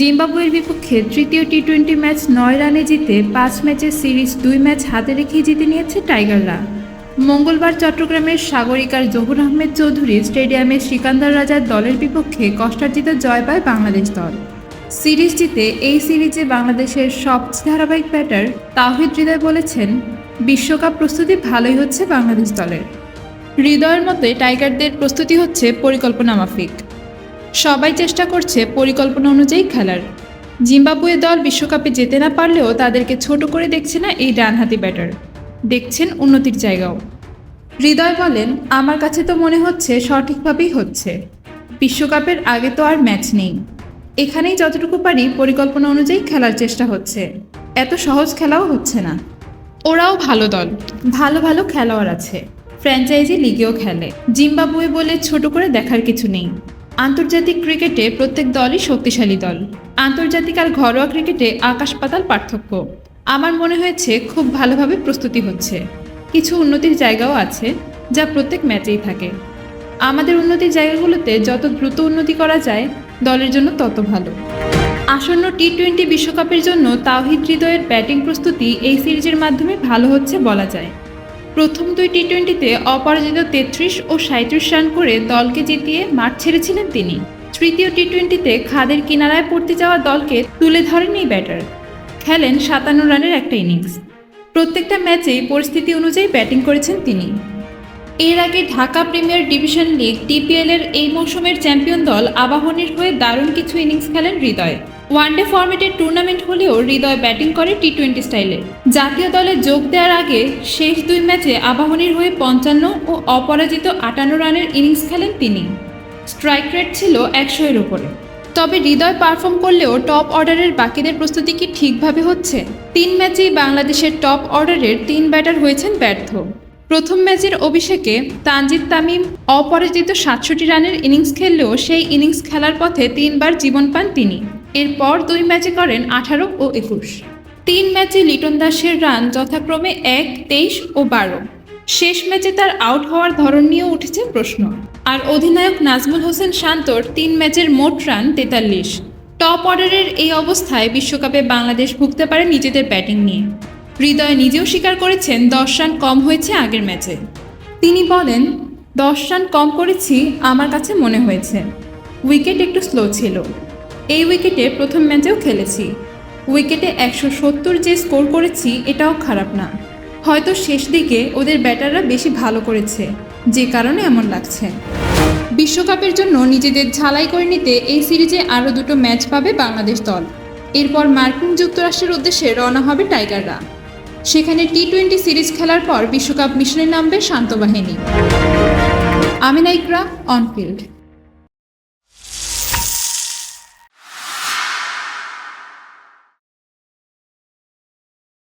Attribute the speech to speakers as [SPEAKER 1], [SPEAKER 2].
[SPEAKER 1] জিম্বাবুয়ের বিপক্ষে তৃতীয় টি টোয়েন্টি ম্যাচ নয় রানে জিতে পাঁচ ম্যাচের সিরিজ দুই ম্যাচ হাতে রেখেই জিতে নিয়েছে টাইগাররা। মঙ্গলবার চট্টগ্রামের সাগরিকার জহুর আহমেদ চৌধুরী স্টেডিয়ামে সিকান্দার রাজার দলের বিপক্ষে কষ্টার্জিত জয় পায় বাংলাদেশ দল। সিরিজ জিতে এই সিরিজে বাংলাদেশের সবচেয়ে ধারাবাহিক ব্যাটার তাহিদ হৃদয় বলেছেন, বিশ্বকাপ প্রস্তুতি ভালোই হচ্ছে বাংলাদেশ দলের। হৃদয়ের মতে টাইগারদের প্রস্তুতি হচ্ছে পরিকল্পনা মাফিক। সবাই চেষ্টা করছে পরিকল্পনা অনুযায়ী খেলার। জিম্বাবুয়ে দল বিশ্বকাপে যেতে না পারলেও তাদেরকে ছোট করে দেখছে না এই ডানহাতি ব্যাটার। দেখছেন উন্নতির জায়গাও। হৃদয় বলেন, আমার কাছে তো মনে হচ্ছে সঠিকভাবেই হচ্ছে। বিশ্বকাপের আগে তো আর ম্যাচ নেই। এখানেই যতটুকু পারি পরিকল্পনা অনুযায়ী খেলার চেষ্টা হচ্ছে। এত সহজ খেলাও হচ্ছে না। ওরাও ভালো দল। ভালো ভালো খেলোয়াড় আছে। ফ্র্যাঞ্চাইজি লিগেও খেলে। জিম্বাবুয়ে বলে ছোট করে দেখার কিছু নেই। আন্তর্জাতিক ক্রিকেটে প্রত্যেক দলই শক্তিশালী দল। আন্তর্জাতিক আর ঘরোয়া ক্রিকেটে আকাশ পাতাল পার্থক্য। আমার মনে হয়েছে খুব ভালোভাবে প্রস্তুতি হচ্ছে। কিছু উন্নতির জায়গাও আছে যা প্রত্যেক ম্যাচেই থাকে। আমাদের উন্নতির জায়গাগুলোতে যত দ্রুত উন্নতি করা যায়, দলের জন্য তত ভালো। আসন্ন টি টোয়েন্টি বিশ্বকাপের জন্য তাওহিদ হৃদয়ের ব্যাটিং প্রস্তুতি এই সিরিজের মাধ্যমে ভালো হচ্ছে বলা যায়। প্রথম দুই টি টোয়েন্টিতে অপরাজিত তেত্রিশ ও সাঁত্রিশ রান করে দলকে জিতিয়ে মাঠ ছেড়েছিলেন তিনি। তৃতীয় টি টোয়েন্টিতে খাদের কিনারায় পড়তে যাওয়া দলকে তুলে ধরেন এই ব্যাটার। খেলেন সাতান্ন রানের একটা ইনিংস। প্রত্যেকটা ম্যাচেই পরিস্থিতি অনুযায়ী ব্যাটিং করেছেন তিনি। এর আগে Dhaka premier division league TPL এর এই মৌসুমের চ্যাম্পিয়ন দল আবাহনীর হয়ে দারুণ কিছু ইনিংস খেলেন হৃদয়। ওয়ানডে ফরম্যাটের টুর্নামেন্ট হলেও হৃদয় ব্যাটিং করে টি টোয়েন্টি স্টাইলে। জাতীয় দলে যোগ দেওয়ার আগে শেষ দুই ম্যাচে আবাহনীর হয়ে পঞ্চান্ন ও অপরাজিত আটান্ন রানের ইনিংস খেলেন তিনি। স্ট্রাইক রেট ছিল একশো এর উপরে। তবে হৃদয় পারফর্ম করলেও টপ অর্ডারের বাকিদের প্রস্তুতি কি ঠিকভাবে হচ্ছে? তিন ম্যাচেই বাংলাদেশের টপ অর্ডারের তিন ব্যাটার হয়েছেন ব্যর্থ। প্রথম ম্যাচের অভিষেকে তানজিদ তামিম অপরাজিত সাতষট্টি রানের ইনিংস খেললেও সেই ইনিংস খেলার পথে তিনবার জীবন পান তিনি। এরপর দুই ম্যাচে করেন আঠারো ও একুশ। তিন ম্যাচে লিটন দাসের রান যথাক্রমে এক, তেইশ ও বারো। শেষ ম্যাচে তার আউট হওয়ার ধরন নিয়েও উঠেছে প্রশ্ন। আর অধিনায়ক নাজমুল হোসেন শান্তর তিন ম্যাচের মোট রান তেতাল্লিশ। টপ অর্ডারের এই অবস্থায় বিশ্বকাপে বাংলাদেশ ভুগতে পারে নিজেদের ব্যাটিং নিয়ে। হৃদয় নিজেও স্বীকার করেছেন, দশ রান কম হয়েছে আগের ম্যাচে। তিনি বলেন, দশ রান কম করেছি, আমার কাছে মনে হয়েছে। উইকেট একটু স্লো ছিল। এই উইকেটে প্রথম ম্যাচেও খেলেছি। উইকেটে একশো সত্তর যে স্কোর করেছি, এটাও খারাপ না। হয়তো শেষ দিকে ওদের ব্যাটাররা বেশি ভালো করেছে, যে কারণে এমন লাগছে। বিশ্বকাপের জন্য নিজেদের ঝালাই করে নিতে এই সিরিজে আরও দুটো ম্যাচ পাবে বাংলাদেশ দল। এরপর মার্কিন যুক্তরাষ্ট্রের উদ্দেশ্যে রওনা হবে টাইগাররা। সেখানে টি টোয়েন্টি সিরিজ খেলার পর বিশ্বকাপ মিশনে নামবে শান্ত বাহিনী। আমিনা ইকরা, অনফিল্ড।